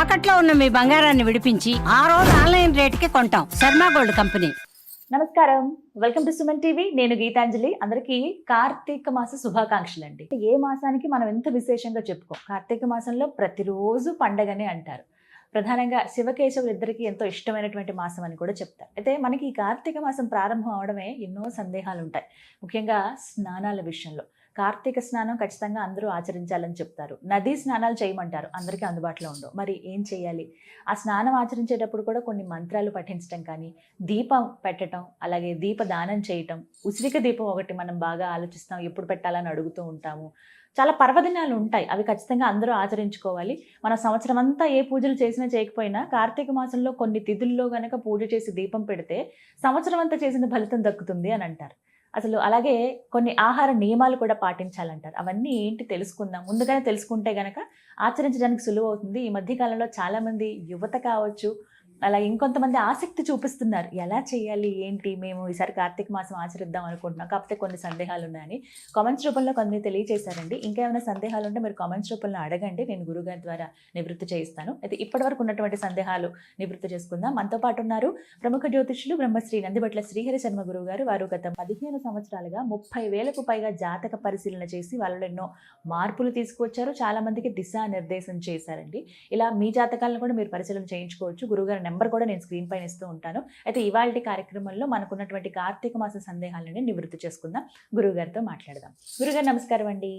తాకట్లో ఉన్న మీ బంగారాన్ని విడిపించి ఆ రోజు ఆన్లైన్ రేటుకి కొంటాం. Sharma gold company. నమస్కారం. Welcome to Suman TV. నేను గీతాంజలి. అందరికీ కార్తీక మాస శుభాకాంక్షలు అండి ఏ మాసానికి మనం ఎంత విశేషంగా చెప్పుకో? కార్తీక మాసంలో ప్రతిరోజు పండగనే అంటారు. ప్రధానంగా శివకేశవులు ఇద్దరికి ఎంతో ఇష్టమైనటువంటి మాసం అని కూడా చెప్తారు. అయితే మనకి ఈ కార్తీక మాసం ప్రారంభం అవడమే ఎన్నో సందేహాలు ఉంటాయి. ముఖ్యంగా స్నానాల విషయంలో. కార్తీక స్నానం ఖచ్చితంగా అందరూ ఆచరించాలని చెప్తారు. నదీ స్నానాలు చేయమంటారు. అందరికీ అందుబాటులో ఉండవు. మరి ఏం చేయాలి? ఆ స్నానం ఆచరించేటప్పుడు కూడా కొన్ని మంత్రాలు పఠించడం కానీ దీపం పెట్టడం అలాగే దీప దానం చేయటం ఉసిరిక దీపం ఒకటి మనం బాగా ఆలోచిస్తాం. ఎప్పుడు పెట్టాలని అడుగుతూ ఉంటాము. చాలా పర్వదినాలు ఉంటాయి. అవి ఖచ్చితంగా అందరూ ఆచరించుకోవాలి. మన సంవత్సరం అంతా ఏ పూజలు చేసినా చేయకపోయినా కార్తీక మాసంలో కొన్ని తిథుల్లో గనక పూజ చేసి దీపం పెడితే సంవత్సరం అంతా చేసిన ఫలితం దక్కుతుంది అని అంటారు. అసలు అలాగే కొన్ని ఆహార నియమాలు కూడా పాటించాలంటారు. అవన్నీ ఏంటి తెలుసుకుందాం. ముందుగానే తెలుసుకుంటే గనక ఆచరించడానికి సులువు అవుతుంది. ఈ మధ్య కాలంలో యువత కావచ్చు అలా ఇంకొంతమంది ఆసక్తి చూపిస్తున్నారు. ఎలా చేయాలి? ఏంటి? మేము ఈసారి కార్తీక మాసం ఆచరిద్దాం అనుకుంటున్నాం. కాకపోతే కొన్ని సందేహాలు ఉన్నాయని. కామెంట్స్ రూపంలో కొన్ని తెలియజేశారండి ఇంకా ఏమైనా సందేహాలు ఉంటే మీరు కామెంట్స్ రూపంలో అడగండి. నేను గురుగారి ద్వారా నివృత్తి చేయిస్తాను. అయితే ఇప్పటివరకు ఉన్నటువంటి సందేహాలు నివృత్తి చేసుకుందాం. మనతో పాటు ఉన్నారు ప్రముఖ జ్యోతిష్యులు బ్రహ్మశ్రీ నందిబట్ల శ్రీహరి శర్మ గురువు గారు వారు గత పదిహేను సంవత్సరాలుగా ముప్పై వేలకు పైగా జాతక పరిశీలన చేసి వాళ్ళలో ఎన్నో మార్పులు తీసుకువచ్చారు. చాలా మందికి దిశానిర్దేశం చేశారండి. ఇలా మీ జాతకాలను కూడా మీరు పరిశీలన చేయించుకోవచ్చు. గురుగారు నెంబర్ కూడా నేను స్క్రీన్ పైన ఇస్తూ ఉంటాను. అయితే ఇవాళ కార్యక్రమంలో మనకున్నటువంటి కార్తీక మాస సందేహాలని నివృత్తి చేసుకుందాం. గురుగారితో మాట్లాడదాం. గురుగారు నమస్కారం అండి.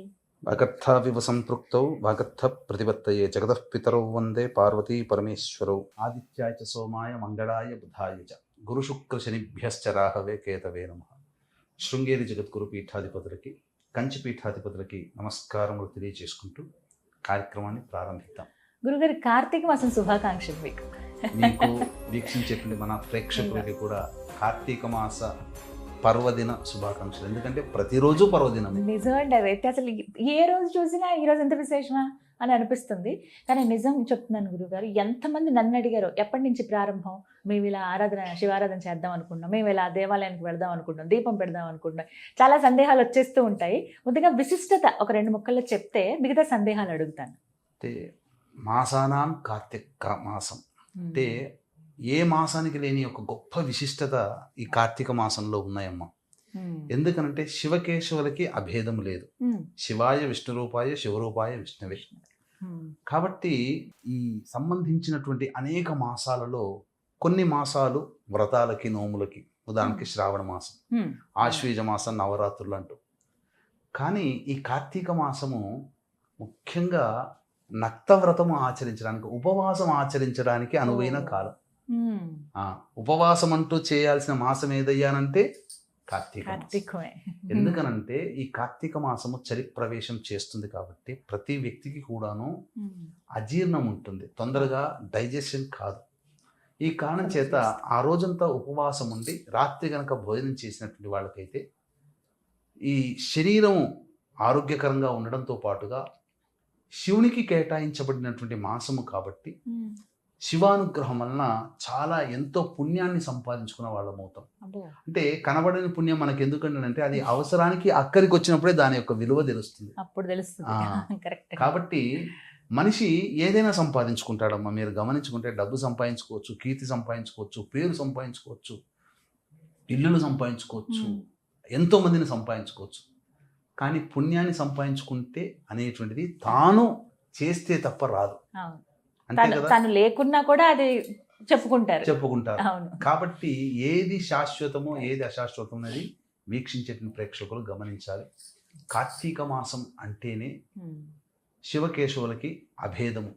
వాగర్థావివ సంపృక్తౌ వాగర్థ ప్రతిపత్తయే జగతః పితరౌ వందే పార్వతీ పరమేశ్వరౌ. ఆదిత్యాయ చ సోమాయ మంగళాయ బుధాయ చ. గురుశుక్ర శనిభ్యశ్చ రాహవే కేతవే నమ. శృంగేరి జగద్గురు పీఠాధిపతులకి కంచి పీఠాధిపతులకి నమస్కారములు తెలియజేసుకుంటూ కార్యక్రమాన్ని ప్రారంభిద్దాం. గురుగారి కార్తీక మాసం శుభాకాంక్షలు మీకు. మీకు వీక్షించేటువంటి మన ప్రేక్షకులకి కూడా కార్తీక మాస పర్వదిన శుభాకాంక్షలు. ఎందుకంటే ప్రతిరోజు పర్వదినమే. నిజమండి అదైతే అసలు ఏ రోజు చూసినా ఈ రోజు ఎంత విశేషమా అని అనిపిస్తుంది. కానీ నిజం చెప్తున్నాను గురుగారు ఎంతమంది నన్ను అడిగారు ఎప్పటి నుంచి ప్రారంభం? మేము ఇలా ఆరాధన శివారాధన చేద్దాం అనుకుంటున్నాం. మేము ఇలా దేవాలయానికి వెళ్దాం అనుకుంటున్నాం. దీపం పెడదాం అనుకుంటున్నాం. చాలా సందేహాలు వచ్చేస్తూ ఉంటాయి. ముందుగా విశిష్టత ఒక రెండు ముక్కల్లో చెప్తే మిగతా సందేహాలు అడుగుతాను. మాసానాం కార్తీక మాసం. అంటే ఏ మాసానికి లేని ఒక గొప్ప విశిష్టత ఈ కార్తీక మాసంలో ఉన్నాయమ్మా. ఎందుకనంటే శివకేశవులకి అభేదం లేదు. శివాయ విష్ణు రూపాయ శివరూపాయ విష్ణువే. కాబట్టి ఈ సంబంధించినటువంటి అనేక మాసాలలో కొన్ని మాసాలు వ్రతాలకి నోములకి ఉదాహరణకి శ్రావణ మాసం. ఆశ్వీజ మాసం నవరాత్రులు అంటూ కానీ ఈ కార్తీక మాసము ముఖ్యంగా నక్తవ్రతము ఆచరించడానికి ఉపవాసం ఆచరించడానికి అనువైన. కాలం. ఉపవాసం అంటూ చేయాల్సిన మాసం ఏదయ్యానంటే కార్తీక ఎందుకనంటే ఈ కార్తీక మాసము చలి ప్రవేశం చేస్తుంది కాబట్టి ప్రతి వ్యక్తికి కూడాను. అజీర్ణం ఉంటుంది. తొందరగా డైజెషన్ కాదు. ఈ కారణం చేత ఆ రోజంతా ఉపవాసం ఉండి రాత్రి గనక భోజనం చేసినటువంటి వాళ్ళకైతే ఈ శరీరం ఆరోగ్యకరంగా ఉండడంతో పాటుగా శివునికి కేటాయించబడినటువంటి మాసము కాబట్టి. శివానుగ్రహం వలన చాలా ఎంతో పుణ్యాన్ని సంపాదించుకున్న వాళ్ళం అవుతాం. అంటే కనబడని పుణ్యం మనకి ఎందుకంటే అది అవసరానికి అక్కడికి వచ్చినప్పుడే దాని యొక్క విలువ తెలుస్తుంది. అప్పుడు తెలుస్తుంది. కాబట్టి మనిషి ఏదైనా సంపాదించుకుంటాడమ్మా. మీరు గమనించుకుంటే డబ్బు సంపాదించుకోవచ్చు కీర్తి సంపాదించుకోవచ్చు పేరు సంపాదించుకోవచ్చు ఇల్లులు సంపాదించుకోవచ్చు. ఎంతో మందిని సంపాదించుకోవచ్చు. కానీ పుణ్యాన్ని సంపాదించుకుంటే అనేటువంటిది తాను చేస్తే తప్ప రాదు. తను లేకున్నా కూడా అది చెప్పుకుంటారు. చెప్పుకుంటారు. కాబట్టి ఏది శాశ్వతమో ఏది అశాశ్వతం అనేది వీక్షించేటువంటి ప్రేక్షకులు గమనించాలి. కార్తీక మాసం అంటేనే. శివకేశవులకి అభేదము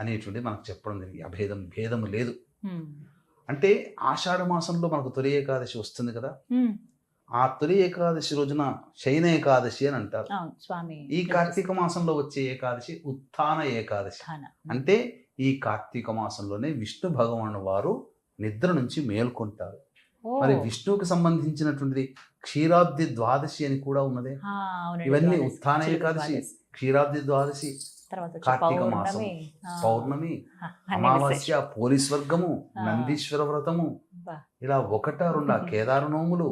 అనేటువంటిది మనకు చెప్పడం జరిగింది. అభేదం భేదము లేదు. అంటే ఆషాఢ మాసంలో మనకు తొలి ఏకాదశి వస్తుంది కదా. ఆ తొలి ఏకాదశి రోజున శయన ఏకాదశి అని అంటారు స్వామి ఈ కార్తీక మాసంలో వచ్చే ఏకాదశి ఉత్థాన ఏకాదశి. అంటే ఈ కార్తీక మాసంలోనే విష్ణు భగవాను వారు నిద్ర నుంచి మేల్కొంటారు. మరి విష్ణువుకి సంబంధించినటువంటిది క్షీరాబ్ది ద్వాదశి అని కూడా ఉన్నదే ఇవన్నీ ఉత్థాన ఏకాదశి. క్షీరాబ్ది ద్వాదశి కార్తీక మాసం, పౌర్ణమి అమావాస్య. పోలీస్ వర్గము. నందీశ్వర వ్రతము. ఇలా ఒకటా రెండా కేదార నోములు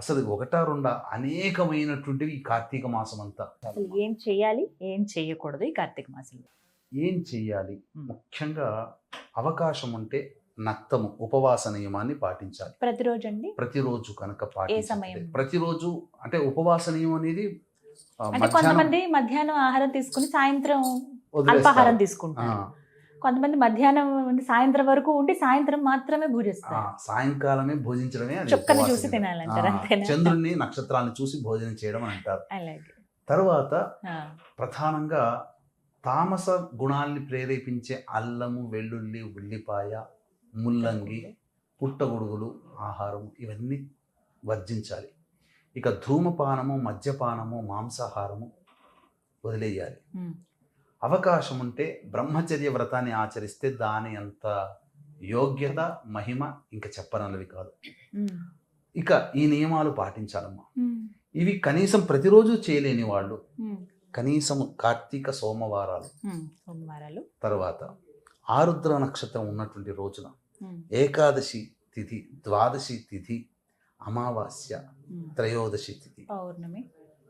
అసలు ఒకటా రెండా అనేకమైనటువంటివి ఈ కార్తీక మాసం అంతా అసలు ఏం చేయాలి? ఏం చేయకూడదు ఈ కార్తీక మాసంలో. ఏం చెయ్యాలి మ్మ్. ముఖ్యంగా అవకాశం ఉంటే నక్తము ఉపవాస నియమాన్ని పాటించాలి. ప్రతిరోజు అండి? ప్రతిరోజు కనుక పాటించాలి? ప్రతిరోజు అంటే ఉపవాస నియమం అనేది కొంతమంది మధ్యాహ్నం ఆహారం తీసుకుని సాయంత్రం. అల్పాహారం తీసుకుంటారు. కొంతమంది మధ్యాహ్నం సాయంత్రం వరకు ఉండి సాయంత్రం మాత్రమే భూజిస్తారు సాయంకాలమే భోజించడమే చుక్కని చూసి. తినాలంటారు చంద్రుణ్ణి నక్షత్రాన్ని చూసి భోజనం చేయడం అని అంటారు. తర్వాత ప్రధానంగా తామస గుణాల్ని ప్రేరేపించే అల్లము వెల్లుల్లి ఉల్లిపాయ ముల్లంగి పుట్టగొడుగులు ఆహారం ఇవన్నీ వర్జించాలి. ఇక ధూమపానము మద్యపానము మాంసాహారము వదిలేయాలి. అవకాశం ఉంటే బ్రహ్మచర్య వ్రతాన్ని ఆచరిస్తే దాని అంత యోగ్యత మహిమ ఇంకా చెప్పనలవి కాదు. ఇక ఈ నియమాలు పాటించాలమ్మా. ఇవి కనీసం ప్రతిరోజు చేయలేని వాళ్ళు ఉమ్, కనీసం కార్తీక సోమవారాలు. సోమవారాలు. తర్వాత ఆరుద్ర నక్షత్రం ఉన్నటువంటి రోజున ఏకాదశి తిథి ద్వాదశి తిథి అమావాస్య. త్రయోదశి తిథి పౌర్ణమి.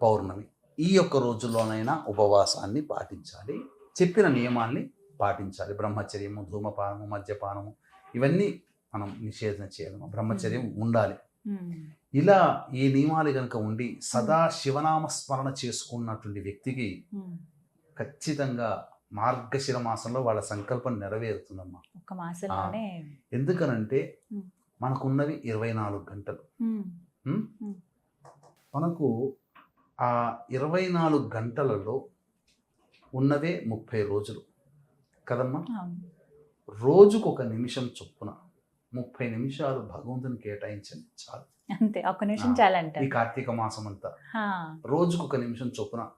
పౌర్ణమి. ఈ యొక్క రోజుల్లోనైనా ఉపవాసాన్ని పాటించాలి చెప్పిన నియమాల్ని పాటించాలి. బ్రహ్మచర్యము ధూమపానము మద్యపానము ఇవన్నీ మనం నిషేధన చేయాలి. బ్రహ్మచర్యం ఉండాలి. ఇలా ఈ నియమాలు కనుక ఉండి సదా శివనామ స్మరణ చేసుకున్నటువంటి వ్యక్తికి. ఖచ్చితంగా మార్గశిర మాసంలో వాళ్ళ సంకల్పం నెరవేరుతుందమ్మా. ఎందుకనంటే. మనకున్నవి ఇరవై నాలుగు గంటలు. మనకు ఆ ఇరవై నాలుగు గంటలలో ఉన్నవే ముప్పై రోజులు. కదమ్మా? రోజుకు ఒక నిమిషం చొప్పున ముప్పై నిమిషాలు భగవంతుని కేటాయించండి చాలు. అంతే ఒక్క నిమిషం ఆ, చాలా ఈ కార్తీక మాసం అంతా. రోజుకు ఒక నిమిషం చొప్పున.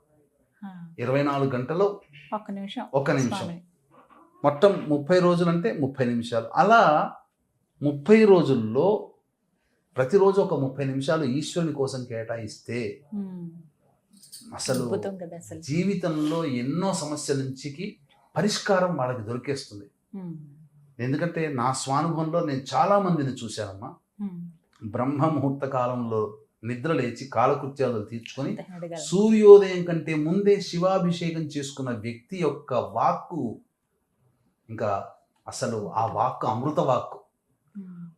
ఇరవై నాలుగు గంటలు ఒక్క నిమిషం. ఒక నిమిషం. మొత్తం ముప్పై రోజులంటే ముప్పై నిమిషాలు. అలా ముప్పై రోజుల్లో ప్రతిరోజు ఒక ముప్పై నిమిషాలు ఈశ్వరుని కోసం కేటాయిస్తే. అసలు జీవితంలో ఎన్నో సమస్యల నుంచికి పరిష్కారం వాళ్ళకి దొరికేస్తుంది ఎందుకంటే నా స్వానుభవంలో నేను చాలా మందిని చూశానమ్మా. బ్రహ్మ ముహూర్త కాలంలో నిద్ర లేచి కాలకృత్యాలు తీర్చుకొని. సూర్యోదయం కంటే ముందే శివాభిషేకం చేసుకున్న వ్యక్తి యొక్క వాక్కు ఇంకా అసలు ఆ వాక్కు అమృత వాక్కు.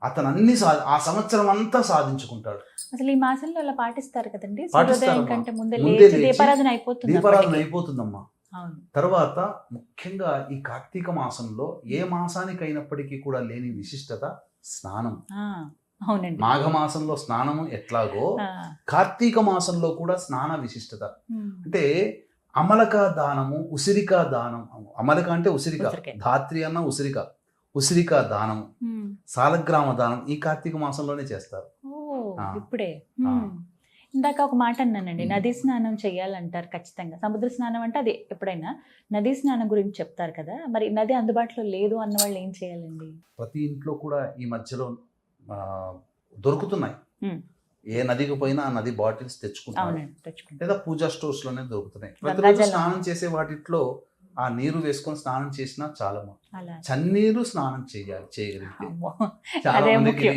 అతను అన్ని సా ఆ సంవత్సరం అంతా సాధించుకుంటాడు అసలు ఈ మాసంలో అలా పాటిస్తారు కదండి పాటిస్తారమ్మా. సూర్యోదయం కంటే ముందే ముందే లేచి లేచి దీపారాధన అయిపోతుంది దీపారాధన అప్పటికి. అయిపోతుందమ్మా తర్వాత ముఖ్యంగా ఈ కార్తీక మాసంలో ఏ మాసానికి అయినప్పటికీ కూడా లేని విశిష్టత స్నానం అవునండి మాఘమాసంలో స్నానము ఎట్లాగో కార్తీక మాసంలో కూడా స్నాన విశిష్టత. అంటే అమలక దానము ఉసిరిక దానం అమలక అంటే ఉసిరిక. ధాత్రి అన్న ఉసిరిక ఉసిరిక దానం ఉమ్. సాలగ్రామ దానం ఈ కార్తీక మాసంలోనే చేస్తారు. ఇప్పుడే. ఇందాక ఒక మాట అన్నానండి. నదీ స్నానం చేయాలంటారు ఖచ్చితంగా. సముద్ర స్నానం అంటే అది ఎప్పుడైనా నదీ స్నానం గురించి చెప్తారు కదా మరి నది అందుబాటులో లేదు అన్న వాళ్ళు ఏం చేయాలండి? ప్రతి ఇంట్లో కూడా ఈ మధ్యలో ఆ, దొరుకుతున్నాయి. ఏ నదికి పోయినా ఆ నది బాటిల్స్ తెచ్చుకుంటారు లేదా పూజా స్టోర్స్లోనే దొరుకుతున్నాయి. ప్రతిరోజు. స్నానం చేసే వాటిట్లో ఆ నీరు వేసుకొని స్నానం చేసినా చాలా చన్నీరు స్నానం చేయాలి చేయగలిగితే. చాలా మందికి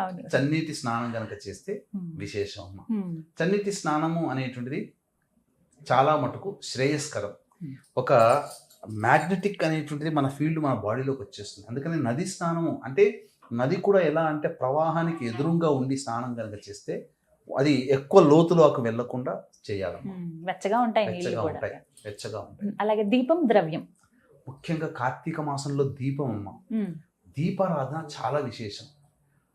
అవును. చన్నీటి స్నానం కనుక చేస్తే. విశేషం అమ్మ. చన్నీటి స్నానము అనేటువంటిది చాలా మటుకు శ్రేయస్కరం. ఒక మ్యాగ్నెటిక్ అనేటువంటిది మన ఫీల్డ్ మన బాడీలోకి వచ్చేస్తుంది. అందుకని నది స్నానము అంటే నది కూడా ఎలా అంటే ప్రవాహానికి ఎదురుగా ఉండి స్నానం కనుక చేస్తే అది ఎక్కువ లోతులోకి వెళ్ళకుండా ఉమ్. వెచ్చగా ఉంటాయి ఉంటాయి. వెచ్చగా ఉంటాయి. అలాగే దీపం ద్రవ్యం. ముఖ్యంగా కార్తీక మాసంలో దీపం అమ్మ. దీపారాధన చాలా విశేషం.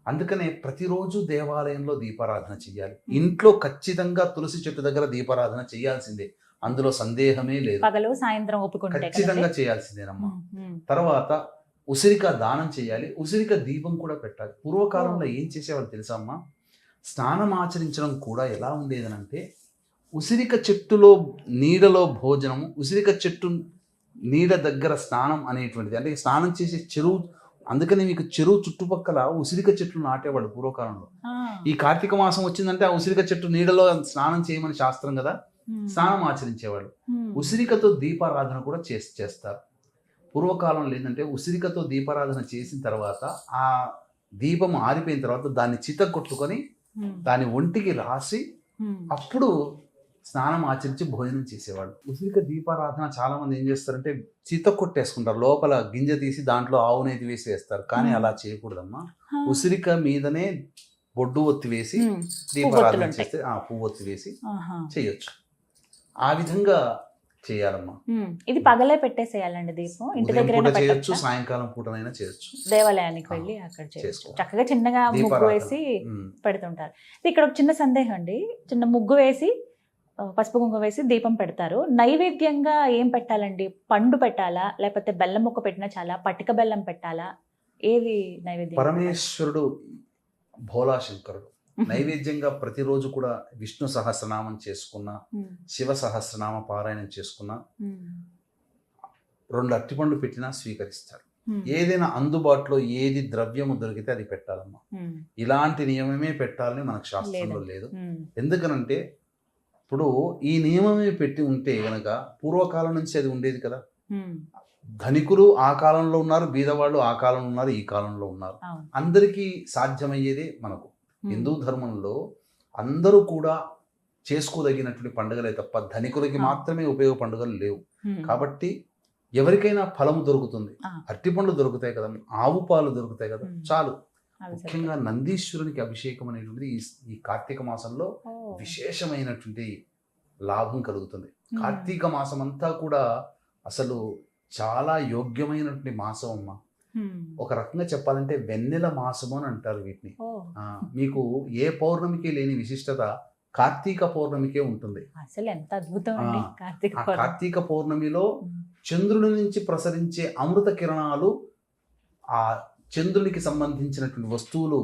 అందుకనే ప్రతిరోజు దేవాలయంలో దీపారాధన చేయాలి ఇంట్లో ఖచ్చితంగా తులసి చెట్టు దగ్గర దీపారాధన చేయాల్సిందే అందులో సందేహమే లేదు. పగలు సాయంత్రం ఒప్పుకుంటే ఖచ్చితంగా చేయాల్సిందేనమ్మా. తర్వాత ఉసిరిక దానం చేయాలి ఉసిరిక దీపం కూడా పెట్టాలి. పూర్వకాలంలో ఏం చేసేవాళ్ళు తెలుసా అమ్మా? స్నానం ఆచరించడం కూడా ఎలా ఉండేదనంటే ఉసిరిక చెట్టులో నీడలో భోజనం ఉసిరిక చెట్టు నీడ దగ్గర స్నానం అనేటువంటిది అంటే స్నానం చేసే చెరువు అందుకని మీకు చెరువు చుట్టుపక్కల ఉసిరిక చెట్లు నాటేవాడు పూర్వకాలంలో. ఈ కార్తీక మాసం వచ్చిందంటే ఆ ఉసిరిక చెట్టు నీడలో స్నానం చేయమని శాస్త్రం కదా. స్నానం ఆచరించేవాడు. ఉసిరికతో దీపారాధన కూడా చేసి చేస్తారు పూర్వకాలంలో ఏంటంటే ఉసిరికతో దీపారాధన చేసిన తర్వాత ఆ దీపం ఆరిపోయిన తర్వాత దాన్ని చిత కొట్టుకొని. దాని ఒంటికి రాసి. అప్పుడు స్నానం ఆచరించి భోజనం చేసేవాళ్ళు ఉసిరిక దీపారాధన చాలా మంది ఏం చేస్తారంటే చిత కొట్టేసుకుంటారు లోపల గింజ తీసి దాంట్లో ఆవు నేతి వేసి వేస్తారు కానీ. అలా చేయకూడదమ్మా. ఉసిరిక మీదనే బొడ్డు ఒత్తి వేసి. దీపారాధన. చేస్తే ఆ పువ్వు ఒత్తి వేసి. చేయొచ్చు ఆ విధంగా చేయాలమ్మా. ఇది పగలే పెట్టేసేయాలండి దీపం ఇంటి దగ్గర చేయొచ్చు సాయంకాలం పూటనైనా చేయొచ్చు దేవాలయానికి వెళ్ళి అక్కడ చేయొచ్చు. చక్కగా చిన్నగా ముగ్గు. వేసి. పెడుతుంటారు ఇక్కడ ఒక చిన్న సందేహం అండి చిన్న ముగ్గు వేసి పసుపు కుంకుమ వేసి దీపం పెడతారు. నైవేద్యంగా ఏం పెట్టాలండి? పండు పెట్టాలా? లేకపోతే బెల్లం ముక్క పెట్టినా చాలా? పటిక బెల్లం పెట్టాలా? ఏది నైవేద్యం? పరమేశ్వరుడు భోలాశంకరుడు. నైవేద్యంగా ప్రతిరోజు కూడా విష్ణు సహస్రనామం చేసుకున్న శివ సహస్రనామ పారాయణం చేసుకున్న రెండు అట్టిపండ్లు పెట్టినా స్వీకరిస్తాడు ఉమ్, ఏదైనా అందుబాటులో ఏది ద్రవ్యము దొరికితే అది పెట్టాలమ్మా. ఇలాంటి నియమమే పెట్టాలని మనకు శాస్త్రంలో. లేదు. ఎందుకనంటే ఇప్పుడు ఈ నియమమే పెట్టి ఉంటే గనక పూర్వకాలం నుంచి అది ఉండేది కదా. ధనికులు ఆ కాలంలో ఉన్నారు బీదవాళ్ళు ఆ కాలంలో ఉన్నారు ఈ కాలంలో ఉన్నారు. అందరికీ సాధ్యమయ్యేదే మనకు. హిందూ ధర్మంలో అందరూ కూడా చేసుకోదగినటువంటి పండుగలే తప్ప ధనికులకి. మాత్రమే ఉపయోగ పండుగలు లేవు. కాబట్టి ఎవరికైనా ఫలము దొరుకుతుంది. అరటిపండ్లు దొరుకుతాయి కదా ఆవు పాలు దొరుకుతాయి కదా. చాలు. ముఖ్యంగా నందీశ్వరునికి అభిషేకం అనేటువంటిది ఈ కార్తీక మాసంలో విశేషమైనటువంటి లాభం కలుగుతుంది. కార్తీక మాసం అంతా కూడా అసలు చాలా యోగ్యమైనటువంటి మాసం అమ్మ. ఒక రకంగా చెప్పాలంటే వెన్నెల మాసము అని అంటారు వీటిని. మీకు ఏ పౌర్ణమికి లేని విశిష్టత కార్తీక పౌర్ణమికే ఉంటుంది. అసలు ఎంత అద్భుతం కార్తీక పౌర్ణమిలో చంద్రుడి నుంచి ప్రసరించే అమృత కిరణాలు ఆ చంద్రునికి సంబంధించినటువంటి వస్తువులు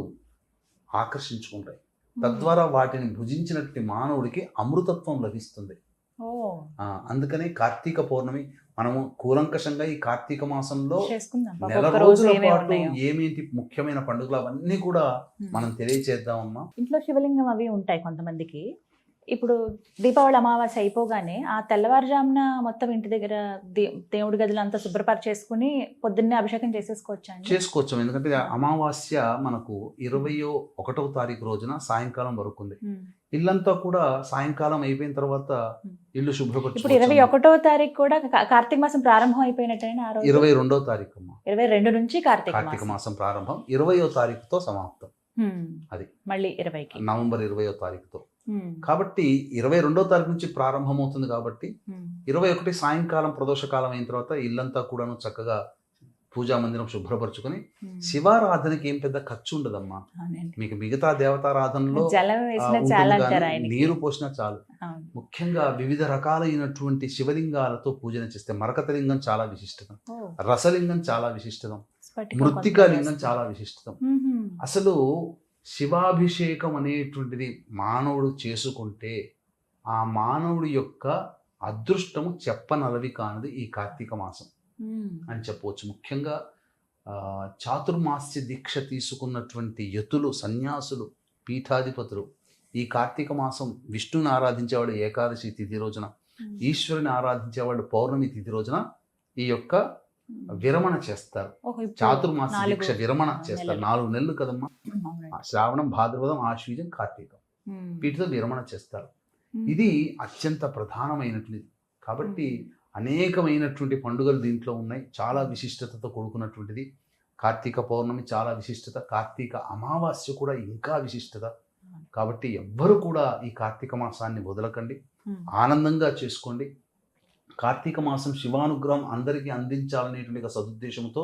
ఆకర్షించుకుంటాయి. తద్వారా వాటిని భుజించినటువంటి మానవుడికి అమృతత్వం లభిస్తుంది. అందుకనే కార్తీక పౌర్ణమి మనము కూలంకషంగా ఈ కార్తీక మాసంలో నెల రోజుల పాటు ఏమేంటి ముఖ్యమైన పండుగలు అవన్నీ కూడా. మనం తెలియచేద్దామమ్మా. ఇంట్లో శివలింగం అవి ఉంటాయి కొంతమందికి. ఇప్పుడు దీపావళి అమావాస్య అయిపోగానే ఆ తెల్లవారుజామున మొత్తం ఇంటి దగ్గర దేవుడి గదులు అంతా శుభ్రపరిచేసుకుని పొద్దున్నే అభిషేకం చేసేసుకోవచ్చా అండి చేసుకోవచ్చు ఎందుకంటే అమావాస్య మనకు ఇరవయో ఒకటవ తారీఖు రోజున సాయంకాలం వరకు ఉంది. ఇల్లంతా కూడా సాయంకాలం అయిపోయిన తర్వాత. ఇల్లు ఇప్పుడు ఇరవై శుభ్రపరచు ఒకటో తారీఖు కూడా కార్తీక మాసం ప్రారంభం రోజు ఇరవై రెండో తారీఖు ఇరవై రెండు నుంచి కార్తీక కార్తీక మాసం ప్రారంభం ఇరవయో తారీఖుతో సమాప్తం. అది. మళ్ళీ ఇరవైకి నవంబర్ ఇరవయో తారీఖుతో. కాబట్టి ఇరవై రెండో తారీఖు నుంచి ప్రారంభమవుతుంది కాబట్టి. ఇరవై ఒకటి సాయంకాలం ప్రదోషకాలం అయిన తర్వాత ఇల్లంతా కూడాను చక్కగా పూజా మందిరం శుభ్రపరచుకొని. శివారాధనకి ఏం పెద్ద ఖర్చు ఉండదమ్మా మీకు మిగతా దేవతారాధనలో నీరు పోసినా చాలు. ముఖ్యంగా వివిధ రకాలైనటువంటి శివలింగాలతో పూజన చేస్తే మరకతలింగం చాలా విశిష్టతం రసలింగం చాలా విశిష్టతం మృత్తికా కొంచెం లింగం. చాలా విశిష్టతం. అసలు శివాభిషేకం అనేటువంటిది మానవుడు చేసుకుంటే ఆ మానవుడి యొక్క అదృష్టము చెప్పనలవి కానిది ఈ కార్తీక మాసం. అని చెప్పవచ్చు ముఖ్యంగా చాతుర్మాస్య దీక్ష తీసుకున్నటువంటి యతులు సన్యాసులు పీఠాధిపతులు ఈ కార్తీక మాసం విష్ణుని ఆరాధించేవాడు ఏకాదశి తిథి రోజున. ఈశ్వరుని ఆరాధించేవాడు పౌర్ణమి తిథి రోజున ఈ యొక్క విరమణ చేస్తారు. చాతుర్మాస దీక్ష విరమణ చేస్తారు. నాలుగు నెలలు కదమ్మా. శ్రావణం భాద్రపదం ఆశ్వీజం కార్తీకం. వీటితో విరమణ చేస్తారు. ఇది అత్యంత ప్రధానమైనటువంటిది. కాబట్టి అనేకమైనటువంటి పండుగలు దీంట్లో ఉన్నాయి. చాలా విశిష్టతతో కూడుకున్నటువంటిది. కార్తీక పౌర్ణమి చాలా విశిష్టత. కార్తీక అమావాస్య కూడా ఇంకా విశిష్టత. కాబట్టి ఎవ్వరు కూడా ఈ కార్తీక మాసాన్ని వదలకండి. ఆనందంగా చేసుకోండి. కార్తీక మాసం శివానుగ్రహం అందరికీ అందించాలనేటువంటి ఒక సదుద్దేశంతో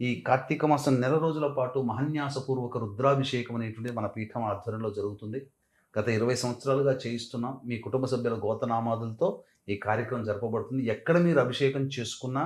ఈ కార్తీక మాసం నెల రోజుల పాటు మహన్యాసపూర్వక రుద్రాభిషేకం అనేటువంటిది మన పీఠం ఆధ్వర్యంలో జరుగుతుంది. గత ఇరవై సంవత్సరాలుగా చేయిస్తున్నాం. మీ కుటుంబ సభ్యుల గోతనామాదులతో ఈ కార్యక్రమం జరపబడుతుంది. ఎక్కడ మీరు అభిషేకం చేసుకున్నా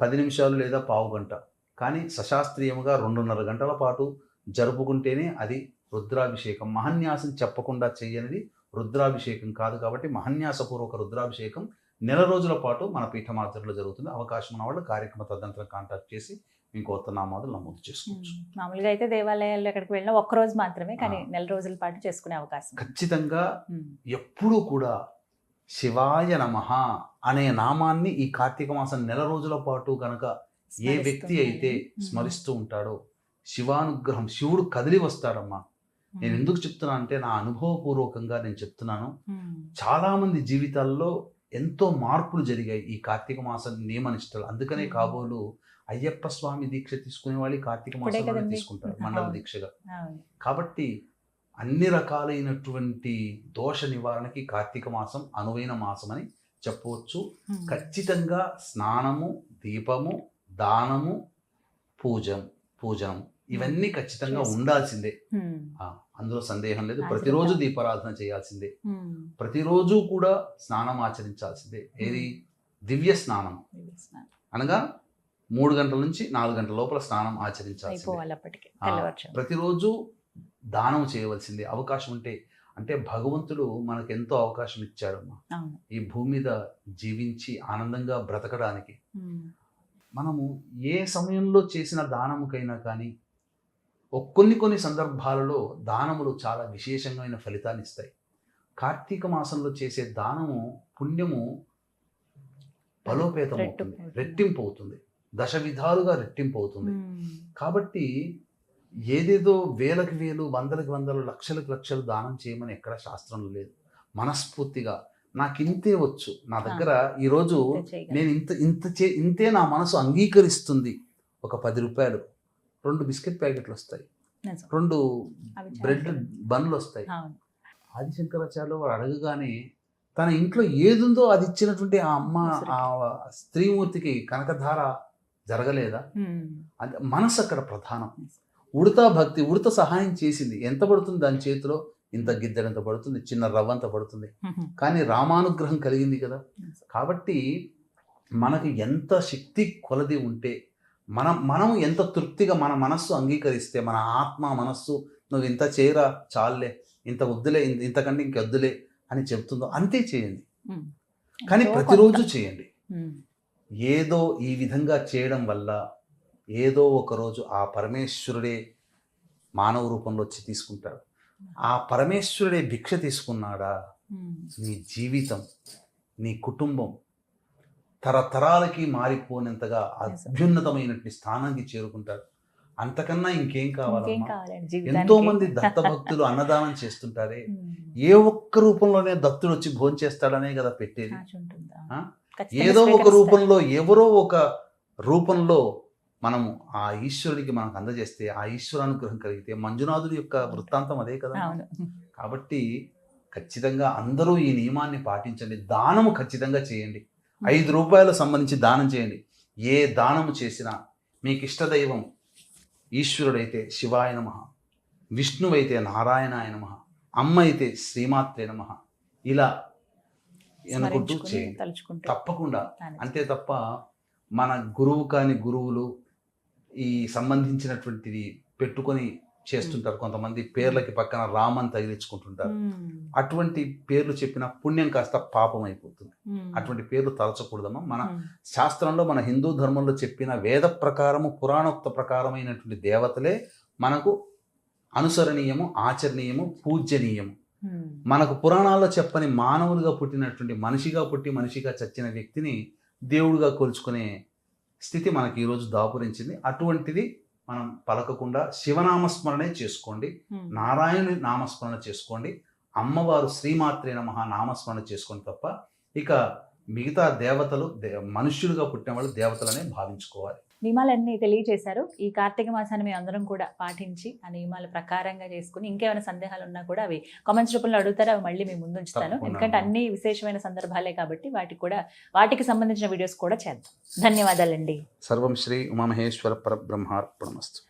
పది నిమిషాలు లేదా పావు గంట. కానీ సశాస్త్రీయముగా రెండున్నర గంటల పాటు జరుపుకుంటేనే అది రుద్రాభిషేకం. మహన్యాసం చెప్పకుండా చేయనిది రుద్రాభిషేకం కాదు కాబట్టి మహన్యాసపూర్వక రుద్రాభిషేకం నెల రోజుల పాటు మన పీఠమాధ్వర్యంలో జరుగుతుంది అవకాశం ఉన్న వాళ్ళు కార్యక్రమ తదనంతరం కాంటాక్ట్ చేసి మీ కొత్త నామాదులు నమోదు చేసుకోవచ్చు. మామూలుగా అయితే దేవాలయాల్లో ఎక్కడికి వెళ్ళినా ఒక్క రోజు మాత్రమే కానీ. నెల రోజుల పాటు చేసుకునే అవకాశం. ఖచ్చితంగా. ఎప్పుడూ కూడా శివాయ నమః అనే నామాన్ని ఈ కార్తీక మాసం నెల రోజుల పాటు కనుక ఏ వ్యక్తి అయితే స్మరిస్తూ ఉంటాడో శివానుగ్రహం శివుడు కదిలి వస్తాడమ్మా నేను ఎందుకు చెప్తున్నాను అంటే నా అనుభవపూర్వకంగా నేను చెప్తున్నాను ఉమ్. చాలా మంది జీవితాల్లో ఎంతో మార్పులు జరిగాయి ఈ కార్తీక మాసం నియమ నిష్టలు అందుకనే. కాబోలు అయ్యప్ప స్వామి దీక్ష తీసుకునే వాళ్ళు కార్తీక కదండి. తీసుకుంటారు మండల. దీక్షగా. కాబట్టి అన్ని రకాలైనటువంటి దోష నివారణకి కార్తీక మాసం అనువైన మాసం అని చెప్పవచ్చు. ఖచ్చితంగా స్నానము దీపము దానము పూజం పూజనం ఇవన్నీ ఖచ్చితంగా. ఉండాల్సిందే అందులో సందేహం లేదు. ప్రతిరోజు దీపారాధన చేయాల్సిందే. ప్రతిరోజు కూడా స్నానం ఆచరించాల్సిందే. ఏది? దివ్య స్నానం. అనగా మూడు గంటల నుంచి నాలుగు గంటల లోపల స్నానం ఆచరించాల్సిందే. ప్రతిరోజు దానం చేయవలసిందే. అవకాశం ఉంటే అంటే భగవంతుడు మనకు ఎంతో అవకాశం ఇచ్చాడమ్మా ఈ భూమి మీద జీవించి ఆనందంగా బ్రతకడానికి. మనము ఏ సమయంలో చేసిన దానముకైనా కానీ కొన్ని కొన్ని సందర్భాలలో దానములు చాలా విశేషమైన ఫలితాన్ని ఇస్తాయి. కార్తీక మాసంలో చేసే దానము పుణ్యము బలోపేతం అవుతుంది. రెట్టింపు అవుతుంది. దశ విధాలుగా రెట్టింపు అవుతుంది. కాబట్టి ఏదేదో వేలకు వేలు వందలకు వందలు లక్షలకు లక్షలు దానం చేయమని ఎక్కడ శాస్త్రంలో లేదు. మనస్ఫూర్తిగా నాకు ఇంతే వచ్చు. నా దగ్గర ఈరోజు. నేను ఇంత ఇంత చే ఇంతే నా మనసు అంగీకరిస్తుంది ఒక పది రూపాయలు. రెండు బిస్కెట్ ప్యాకెట్లు వస్తాయి. రెండు బ్రెడ్. బన్లు వస్తాయి. అవును. ఆదిశంకరాచార్యులు వారు అడగగానే తన ఇంట్లో ఏదుందో అది ఇచ్చినటువంటి ఆ అమ్మ ఆ స్త్రీమూర్తికి కనకధార జరగలేదా. అంటే మనసు అక్కడ ప్రధానం. ఉడతా భక్తి ఉడత సహాయం చేసింది. ఎంత పడుతుంది దాని చేతిలో? ఇంత గిద్దెడంత పడుతుంది? చిన్న రవ్వంత పడుతుంది. కానీ రామానుగ్రహం కలిగింది కదా. కాబట్టి మనకు ఎంత శక్తి కొలది ఉంటే మనం మనం ఎంత తృప్తిగా మన మనస్సు అంగీకరిస్తే మన ఆత్మ మనస్సు నువ్వు ఇంత చేయరా చాలులే ఇంత వద్దులే ఇంత- ఇంతకంటే ఇంకొద్దులే అని చెప్తుందో అంతే చేయండి. కానీ ప్రతిరోజు. చేయండి. ఏదో ఈ విధంగా చేయడం వల్ల ఏదో ఒక రోజు ఆ పరమేశ్వరుడే మానవ రూపంలో వచ్చి తీసుకుంటాడు ఆ పరమేశ్వరుడే భిక్ష తీసుకున్నాడా. నీ జీవితం నీ కుటుంబం తరతరాలకి మారిపోయినంతగా అభ్యున్నతమైనటువంటి స్థానానికి చేరుకుంటాడు అంతకన్నా ఇంకేం కావాలమ్మా? కావాలండి ఎంతో మంది దత్త భక్తులు అన్నదానం చేస్తుంటారే. ఏ ఒక్క రూపంలోనే దత్తుడు వచ్చి భోంచేస్తాడనే కదా పెట్టేది. ఏదో ఒక. రూపంలో ఎవరో ఒక రూపంలో మనము ఆ ఈశ్వరుడికి మనకు అందజేస్తే ఆ ఈశ్వరానుగ్రహం కలిగితే మంజునాథుడి యొక్క వృత్తాంతం అదే కదా. కాబట్టి ఖచ్చితంగా అందరూ ఈ నియమాన్ని పాటించండి. దానము ఖచ్చితంగా చేయండి. ఐదు రూపాయలు సంబంధించి దానం చేయండి. ఏ దానము చేసినా మీకు ఇష్టదైవం ఈశ్వరుడైతే శివాయ నమ విష్ణువైతే నారాయణాయ నమ అమ్మ అయితే శ్రీమాత్రే నమ. ఇలా అనుకుంటూ చేయండి. తప్పకుండా. అంతే తప్ప మన గురువు కాని గురువులు ఈ సంబంధించినటువంటిది పెట్టుకొని చేస్తుంటారు కొంతమంది పేర్లకి పక్కన రామన్ తగిలించుకుంటుంటారు. అటువంటి పేర్లు చెప్పిన పుణ్యం కాస్త పాపం అయిపోతుంది. అటువంటి పేర్లు తలచకూడదమ్మా మన. శాస్త్రంలో మన హిందూ ధర్మంలో చెప్పిన వేద ప్రకారము పురాణోక్త ప్రకారమైనటువంటి దేవతలే మనకు అనుసరణీయము ఆచరణీయము పూజ్యనీయము ఉమ్. మనకు పురాణాల్లో చెప్పని మానవులుగా పుట్టినటువంటి మనిషిగా పుట్టి మనిషిగా చచ్చిన వ్యక్తిని దేవుడిగా కొలుచుకునే స్థితి మనకి ఈరోజు దాపురించింది అటువంటిది మనం పలకకుండా శివనామస్మరణే చేసుకోండి. ఉమ్. నారాయణుని నామస్మరణ చేసుకోండి. అమ్మవారు శ్రీమాత్రే నమః నామస్మరణ చేసుకోండి తప్ప ఇక మిగతా దేవతలు దే- మనుష్యులుగా పుట్టిన వాళ్ళు దేవతలనే భావించుకోవాలి. నియమాలన్నీ తెలియజేశారు. ఈ కార్తీక మాసాన్ని మేము అందరం కూడా పాటించి ఆ నియమాల ప్రకారంగా చేసుకుని ఇంకేమైనా సందేహాలు ఉన్నా కూడా అవి కామెంట్స్ రూపంలో అడుగుతారు అవి మళ్ళీ మేము ముందు ఉంచుతాను. ఎందుకంటే అన్ని విశేషమైన సందర్భాలే కాబట్టి వాటికి కూడా వాటికి సంబంధించిన వీడియోస్ కూడా చేద్దాం. ధన్యవాదాలండి. సర్వం శ్రీ ఉమామహేశ్వర పరబ్రహ్మార్పణమస్తు.